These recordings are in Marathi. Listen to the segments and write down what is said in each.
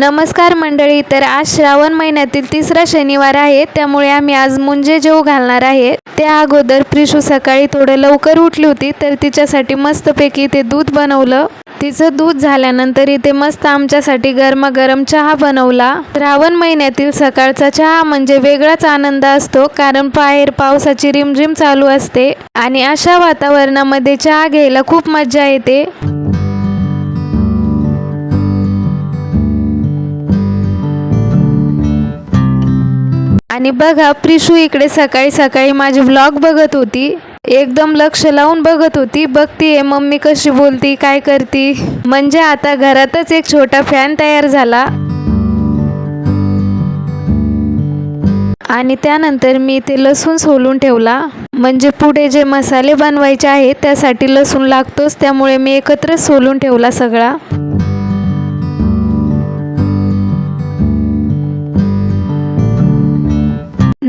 नमस्कार मंडळी तर आज श्रावण महिन्यातील तिसरा शनिवार आहे त्यामुळे आम्ही आज मुंजे जेव घालणार आहे. त्या अगोदर प्रिशू सकाळी थोडं लवकर उठली होती तर तिच्यासाठी मस्तपैकी ते दूध बनवलं. तिचं दूध झाल्यानंतर इथे मस्त आमच्यासाठी गरमागरम चहा बनवला. श्रावण महिन्यातील सकाळचा चहा म्हणजे वेगळाच आनंद असतो कारण बाहेर पावसाची रिमझिम चालू असते आणि अशा वातावरणामध्ये चहा घ्यायला खूप मजा येते. आणि बघा प्रिशू इकडे सकाळी सकाळी माझे व्लॉग बघत होती. एकदम लक्ष लावून बघत होती. बघतीये मम्मी कशी बोलती काय करती? म्हणजे आता घरातच एक छोटा फॅन तयार झाला. आणि त्यानंतर मी ते लसूण सोलून ठेवला. म्हणजे पुढे जे मसाले बनवायचे आहेत त्यासाठी लसूण लागतोच. त्यामुळे मी एकत्रच सोलून ठेवला सगळा.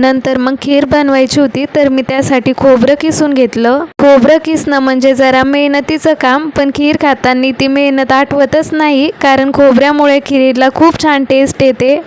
नंतर मग खीर बनवायची होती तर मी त्यासाठी खोबरं किसून घेतलं. खोबरं किसणं म्हणजे जरा मेहनतीचं काम पण खीर खाताना ती मेहनत आठवतच नाही कारण खोबऱ्यामुळे खीरला खूप छान टेस्ट येते.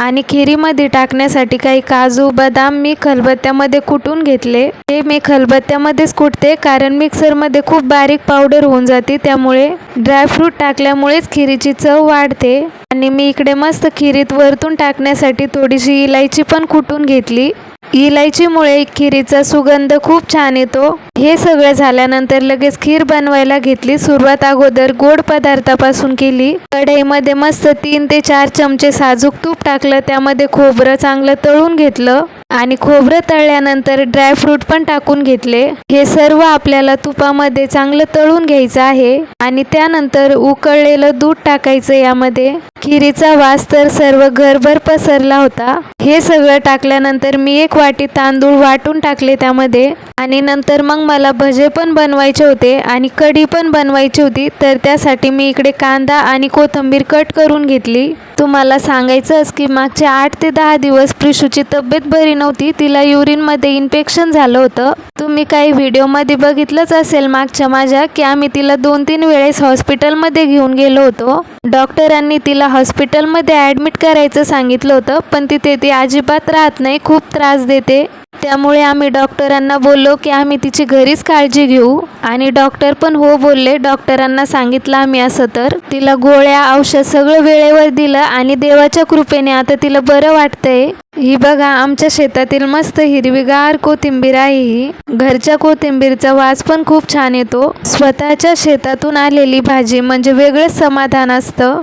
आणि खिरीमध्ये टाकण्यासाठी काही काजू बदाम मी खलबत्त्यामध्ये कुटून घेतले. ते मी खलबत्त्यामध्येच कुटते कारण मिक्सरमध्ये खूप बारीक पावडर होऊन जाते त्यामुळे ड्रायफ्रूट टाकल्यामुळेच खिरीची चव वाढते. आणि मी इकडे मस्त खिरीत वरतून टाकण्यासाठी थोडीशी इलायची पण कुटून घेतली. इलायचीमुळे खिरीचा सुगंध खूप छान येतो. हे सगळं झाल्यानंतर लगेच खीर बनवायला घेतली. सुरुवात अगोदर गोड पदार्थापासून केली. कढईमध्ये मस्त तीन ते चार चमचे साजूक तूप टाकलं. त्यामध्ये खोबरं चांगलं तळून घेतलं. आणि खोबरं तळल्यानंतर ड्रायफ्रूट पण टाकून घेतले. हे सर्व आपल्याला तुपामध्ये चांगलं तळून घ्यायचं आहे आणि त्यानंतर उकळलेलं दूध टाकायचं यामध्ये. खिरीचा वास तर सर्व घरभर पसरला होता. हे सगळं टाकल्यानंतर मी एक वाटी तांदूळ वाटून टाकले त्यामध्ये. आणि नंतर मग मला भजे पण बनवायचे होते आणि कढी पण बनवायची होती. तर त्यासाठी मी इकडे कांदा आणि कोथिंबीर कट करून घेतली. तुम्हाला सांगायचंच की मागचे आठ ते दहा दिवस प्रिशूची तब्येत बरी नव्हती. तिला युरिनमध्ये इन्फेक्शन झालं होतं. तुम्ही काही व्हिडिओमध्ये बघितलंच असेल मागच्या माझ्या की आम्ही तिला दोन तीन वेळेस हॉस्पिटलमध्ये घेऊन गेलो होतो. डॉक्टरांनी तिला हॉस्पिटलमध्ये ॲडमिट करायचं सांगितलं होतं पण तिथे ती अजिबात राहत नाही खूप त्रास देते. त्यामुळे आम्ही डॉक्टरांना बोललो की आम्ही तिची घरीच काळजी घेऊ. आणि डॉक्टर पण हो बोलले डॉक्टरांना सांगितलं आम्ही असं तर. तिला गोळ्या औषध सगळं वेळेवर दिलं आणि देवाच्या कृपेने आता तिला बरं वाटतंय. ही बघा आमच्या शेतातील मस्त हिरवीगार कोथिंबीर आहे ही. घरच्या कोथिंबीरचा वास पण खूप छान येतो. स्वतःच्या शेतातून आलेली भाजी म्हणजे वेगळंच समाधान असतं.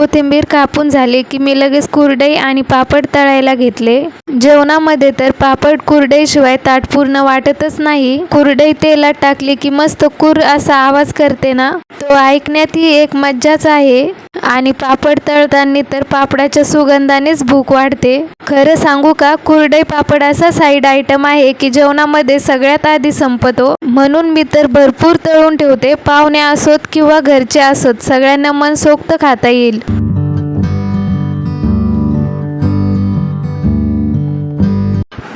कोथिंबीर कापून झाली की मी लगेच कुरडई आणि पापड तळायला घेतले. जेवणामध्ये तर पापड कुरडईशिवाय ताट पूर्ण वाटतच नाही. कुरडई तेलात टाकली की मस्त कुर असा आवाज करते ना. तो ऐकण्यात ही एक मज्जाच आहे. आणि पापड तळताना तर पापडाच्या सुगंधानेच भूक वाढते. खरं सांगू का कुरडई पापड असा साईड आयटम आहे की जेवणामध्ये सगळ्यात आधी संपतो. म्हणून मी तर भरपूर तळून ठेवते. पाहुणे असोत किंवा घरचे असोत सगळ्यांना मनसोक्त खाता येईल.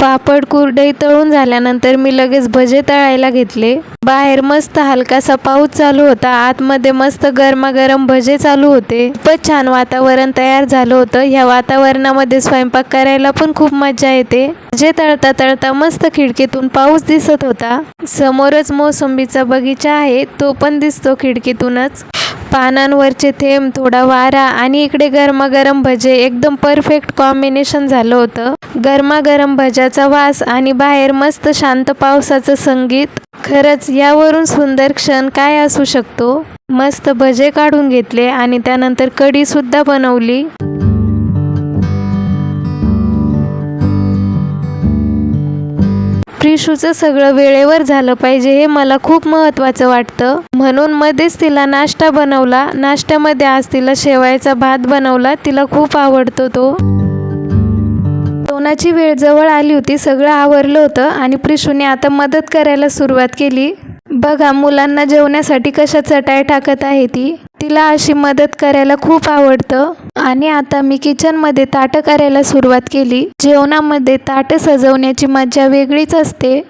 पापड कुरडई तळून झाल्यानंतर मी लगेच भजे तळायला घेतले. बाहेर मस्त हलकासा पाऊस चालू होता. आतमध्ये मस्त गरमागरम भजे चालू होते. खूपच छान वातावरण तयार झालं होतं. ह्या वातावरणामध्ये स्वयंपाक करायला पण खूप मजा येते. भजे तळता तळता मस्त खिडकीतून पाऊस दिसत होता. समोरच मोसंबीचा बगीचा आहे. तो पण दिसतो खिडकीतूनच. पानांवरचे थेंब थोडा वारा आणि इकडे गरमागरम भजे. एकदम परफेक्ट कॉम्बिनेशन झालं होतं. गरमागरम भज्याचा वास आणि बाहेर मस्त शांत पावसाचं संगीत. खरंच यावरून सुंदर क्षण काय असू शकतो? मस्त भजे काढून घेतले आणि त्यानंतर कढी सुद्धा प्रिशूचं सगळं वेळेवर झालं पाहिजे हे मला खूप महत्त्वाचं वाटतं. म्हणून मध्येच तिला नाश्ता बनवला. नाश्त्यामध्ये आज तिला शेवायचा भात बनवला. तिला खूप आवडतो तो. जेवणाची वेळ जवळ आली होती. सगळं आवरलं होतं आणि प्रिशूने आता मदत करायला सुरुवात केली. बघा मुलांना जेवण्यासाठी कशा चटाई टाकत आहे ती? तिला अशी मदत करायला खूप आवडतं. आणि आता मी किचनमध्ये ताटं करायला सुरुवात केली. जेवणामध्ये ताटं सजवण्याची मजा वेगळीच असते.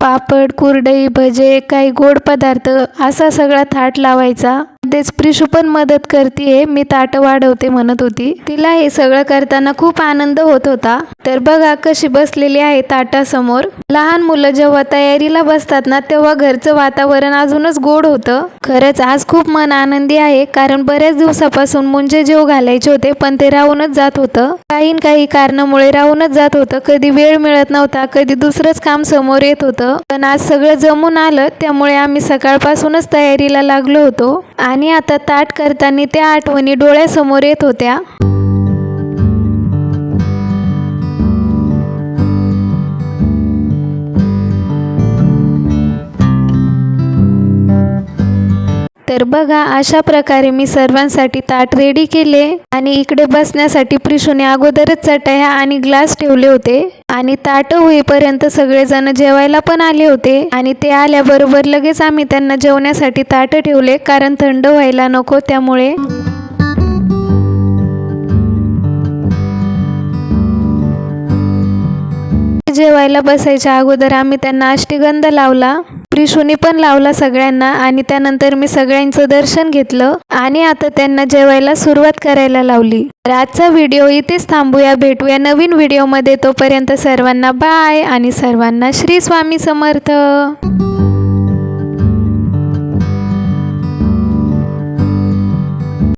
पापड कुरडई भजे काही गोड पदार्थ असा सगळा थाट लावायचा. मध्येच प्रिशू पण मदत करते मी ताट वाढवते म्हणत होती. तिला हे सगळं करताना खूप आनंद होत होता. तर बघा कशी बसलेली आहे ताटासमोर. लहान मुलं जेव्हा तयारीला बसतात ना तेव्हा घरचं वातावरण अजूनच गोड होतं. खरंच आज खूप मन आनंदी आहे कारण बऱ्याच दिवसापासून मुंजे जेव घालायचे होते पण ते राहूनच जात होतं. काही काही कारणामुळे राहूनच जात होतं. कधी वेळ मिळत नव्हता कधी दुसरंच काम समोर येत होतं. पण आज सगळं जमून आलं त्यामुळे आम्ही सकाळपासूनच तयारीला लागलो होतो. आणि आता ताट करताना त्या आठवणी डोळ्यासमोर येत होत्या. तर बघा अशा प्रकारे मी सर्वांसाठी ताट रेडी केले आणि इकडे बसण्यासाठी प्रिशूने अगोदरच चटया आणि ग्लास ठेवले होते. आणि ताट होईपर्यंत सगळेजण जेवायला पण आले होते. आणि ते आल्याबरोबर लगेच आम्ही त्यांना जेवण्यासाठी ताट ठेवले कारण थंड व्हायला नको त्यामुळे. जेवायला बसायच्या अगोदर आम्ही त्यांना अष्टीगंध लावला. प्रिशूनी पण लावला सगळ्यांना आणि त्यानंतर मी सगळ्यांचं दर्शन घेतलं आणि आता त्यांना जेवायला सुरुवात करायला लावली. तर आजचा व्हिडिओ इथेच थांबूया. भेटूया नवीन व्हिडिओमध्ये. तोपर्यंत सर्वांना बाय आणि सर्वांना श्री स्वामी समर्थ.